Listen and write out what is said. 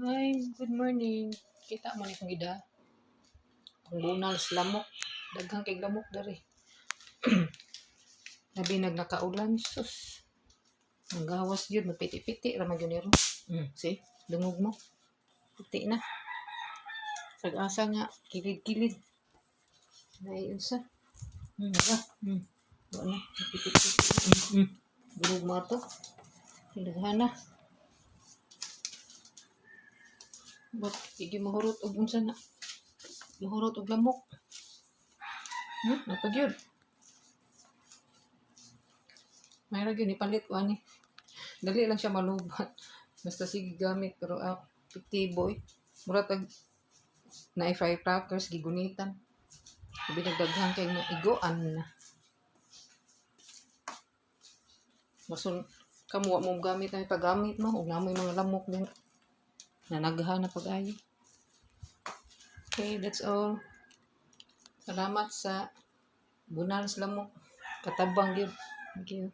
Hi, good morning. Kita mo ni kong ida. Pangbunal sa lamok. Daghang kay lamok dari. Labi nagnakaulan, sus. Nagawas yun, magpiti-piti, ramag yun nero. Hmm, see, lungog mo. Puti na. Sag-asa nga, kilid-kilid. Naiyon sa. Hmm, naga. Hmm. Wala na, magpiti-piti. Hmm, hmm. Lungog mo ito. Tinaghan na. Ba't hindi mahurot og unsa na? Mahurot og lamok. Hmm, napag yun. Mayroon yun, ipalit ko ani. Dali lang siya malubat. Basta sige gamit, pero ah, boy. Mura tag na fry crackers, gigunitan. Sabi nagdaghan kay mo, igoan na. Masun, kamuha mo gamit na paggamit mo, huwag na mo yung mga lamok din na naghahanap pag-ayo. Okay, that's all. Salamat sa bunal sa lamok. Katabang yun. Thank you.